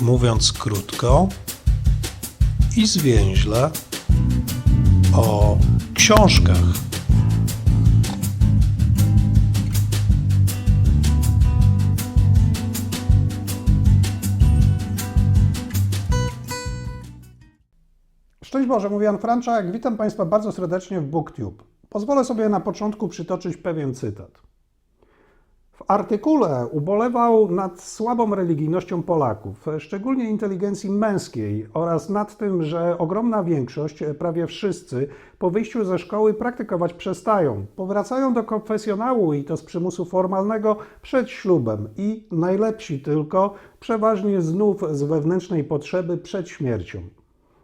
mówiąc krótko i zwięźle, o książkach. Szczęść Boże, mówi Jan Franczak. Witam Państwa bardzo serdecznie w BookTube. Pozwolę sobie na początku przytoczyć pewien cytat. W artykule ubolewał nad słabą religijnością Polaków, szczególnie inteligencji męskiej oraz nad tym, że ogromna większość, prawie wszyscy, po wyjściu ze szkoły praktykować przestają. Powracają do konfesjonału i to z przymusu formalnego przed ślubem i najlepsi tylko, przeważnie znów z wewnętrznej potrzeby przed śmiercią.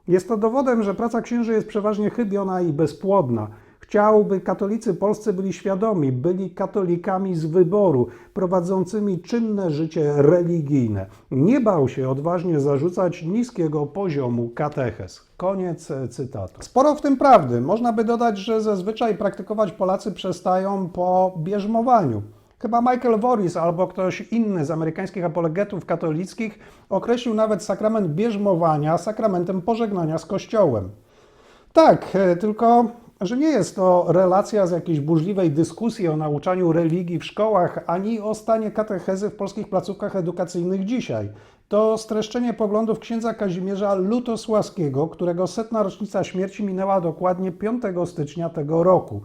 Jest to dowodem, że praca księży jest przeważnie chybiona i bezpłodna. Chciał, by katolicy polscy byli świadomi, byli katolikami z wyboru, prowadzącymi czynne życie religijne. Nie bał się odważnie zarzucać niskiego poziomu katechez. Koniec e, cytatu. Sporo w tym prawdy. Można by dodać, że zazwyczaj praktykować Polacy przestają po bierzmowaniu. Chyba Michael Voris albo ktoś inny z amerykańskich apologetów katolickich określił nawet sakrament bierzmowania sakramentem pożegnania z Kościołem. Tak, e, tylko że nie jest to relacja z jakiejś burzliwej dyskusji o nauczaniu religii w szkołach, ani o stanie katechezy w polskich placówkach edukacyjnych dzisiaj. To streszczenie poglądów księdza Kazimierza Lutosławskiego, którego setna rocznica śmierci minęła dokładnie 5 stycznia tego roku.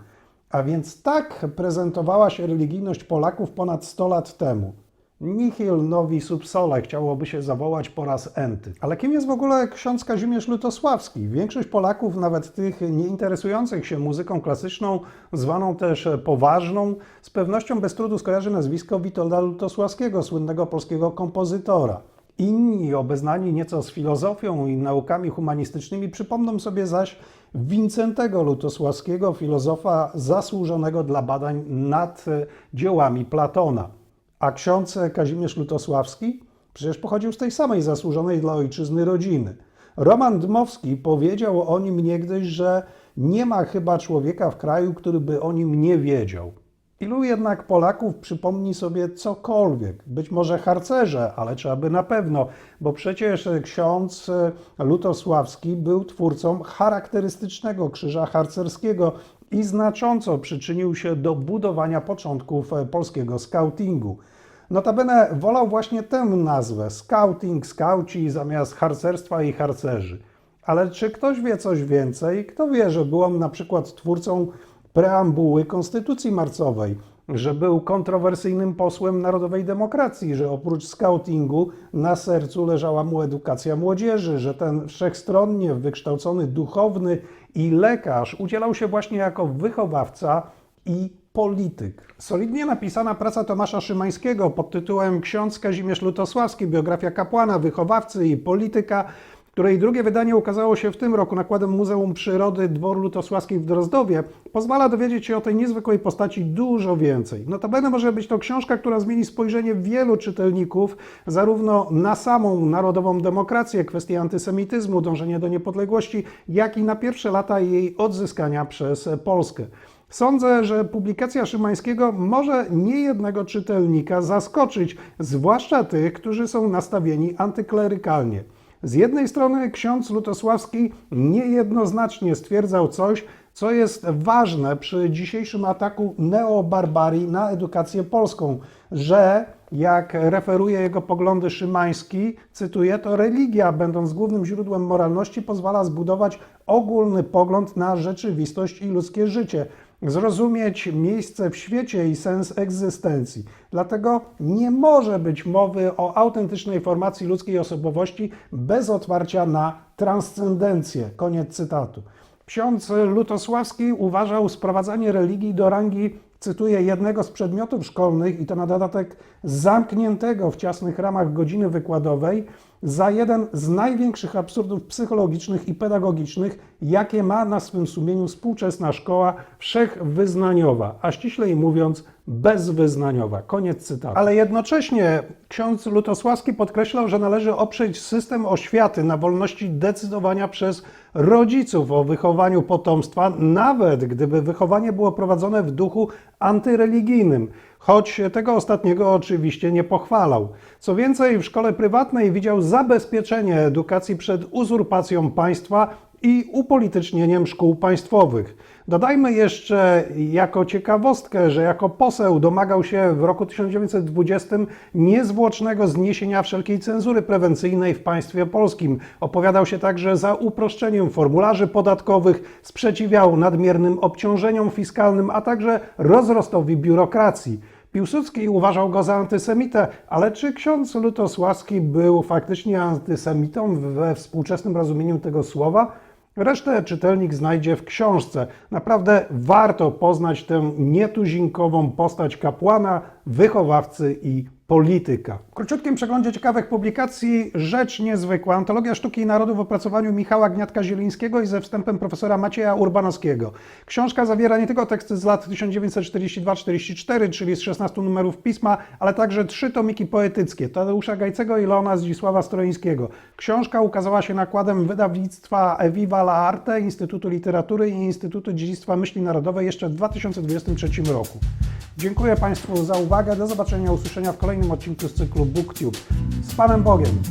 A więc tak prezentowała się religijność Polaków ponad 100 lat temu. Nihil novi sub sole chciałoby się zawołać po raz enty. Ale kim jest w ogóle ksiądz Kazimierz Lutosławski? Większość Polaków, nawet tych nie interesujących się muzyką klasyczną, zwaną też poważną, z pewnością bez trudu skojarzy nazwisko Witolda Lutosławskiego, słynnego polskiego kompozytora. Inni, obeznani nieco z filozofią i naukami humanistycznymi, przypomną sobie zaś Wincentego Lutosławskiego, filozofa zasłużonego dla badań nad dziełami Platona. A ksiądz Kazimierz Lutosławski przecież pochodził z tej samej zasłużonej dla ojczyzny rodziny. Roman Dmowski powiedział o nim niegdyś, że nie ma chyba człowieka w kraju, który by o nim nie wiedział. Ilu jednak Polaków przypomni sobie cokolwiek? Być może harcerze, ale trzeba by na pewno, bo przecież ksiądz Lutosławski był twórcą charakterystycznego krzyża harcerskiego i znacząco przyczynił się do budowania początków polskiego skautingu. Notabene wolał właśnie tę nazwę scouting, skauci zamiast harcerstwa i harcerzy. Ale czy ktoś wie coś więcej? Kto wie, że był on na przykład twórcą preambuły Konstytucji Marcowej, że był kontrowersyjnym posłem narodowej demokracji, że oprócz skautingu na sercu leżała mu edukacja młodzieży, że ten wszechstronnie wykształcony duchowny i lekarz udzielał się właśnie jako wychowawca i polityk. Solidnie napisana praca Tomasza Szymańskiego pod tytułem Ksiądz Kazimierz Lutosławski, biografia kapłana, wychowawcy i polityka, której drugie wydanie ukazało się w tym roku nakładem Muzeum Przyrody Dworu Lutosławskich w Drozdowie, pozwala dowiedzieć się o tej niezwykłej postaci dużo więcej. Notabene może być to książka, która zmieni spojrzenie wielu czytelników zarówno na samą narodową demokrację, kwestię antysemityzmu, dążenie do niepodległości, jak i na pierwsze lata jej odzyskania przez Polskę. Sądzę, że publikacja Szymańskiego może niejednego czytelnika zaskoczyć, zwłaszcza tych, którzy są nastawieni antyklerykalnie. Z jednej strony ksiądz Lutosławski niejednoznacznie stwierdzał coś, co jest ważne przy dzisiejszym ataku neobarbarii na edukację polską, że jak referuje jego poglądy Szymański, cytuję, to religia, będąc głównym źródłem moralności, pozwala zbudować ogólny pogląd na rzeczywistość i ludzkie życie, zrozumieć miejsce w świecie i sens egzystencji. Dlatego nie może być mowy o autentycznej formacji ludzkiej osobowości bez otwarcia na transcendencję. Koniec cytatu. Ksiądz Lutosławski uważał sprowadzanie religii do rangi, cytuję, jednego z przedmiotów szkolnych i to na dodatek zamkniętego w ciasnych ramach godziny wykładowej, za jeden z największych absurdów psychologicznych i pedagogicznych, jakie ma na swym sumieniu współczesna szkoła wszechwyznaniowa, a ściślej mówiąc bezwyznaniowa. Koniec cytatu. Ale jednocześnie ksiądz Lutosławski podkreślał, że należy oprzeć system oświaty na wolności decydowania przez rodziców o wychowaniu potomstwa, nawet gdyby wychowanie było prowadzone w duchu antyreligijnym, choć tego ostatniego oczywiście nie pochwalał. Co więcej, w szkole prywatnej widział zabezpieczenie edukacji przed uzurpacją państwa i upolitycznieniem szkół państwowych. Dodajmy jeszcze jako ciekawostkę, że jako poseł domagał się w roku 1920 niezwłocznego zniesienia wszelkiej cenzury prewencyjnej w państwie polskim. Opowiadał się także za uproszczeniem formularzy podatkowych, sprzeciwiał nadmiernym obciążeniom fiskalnym, a także rozrostowi biurokracji. Piłsudski uważał go za antysemitę, ale czy ksiądz Lutosławski był faktycznie antysemitą we współczesnym rozumieniu tego słowa? Resztę czytelnik znajdzie w książce. Naprawdę warto poznać tę nietuzinkową postać kapłana, wychowawcy i polityka. W króciutkim przeglądzie ciekawych publikacji Rzecz Niezwykła, Antologia Sztuki i Narodu w opracowaniu Michała Gniatka-Zielińskiego i ze wstępem profesora Macieja Urbanowskiego. Książka zawiera nie tylko teksty z lat 1942-44, czyli z 16 numerów pisma, ale także trzy tomiki poetyckie Tadeusza Gajcego i Leona Zdzisława Stroińskiego. Książka ukazała się nakładem wydawnictwa Eviva la Arte, Instytutu Literatury i Instytutu Dziedzictwa Myśli Narodowej jeszcze w 2023 roku. Dziękuję Państwu za uwagę. Do zobaczenia, usłyszenia w kolejnym odcinku z cyklu BookTube. Z Panem Bogiem!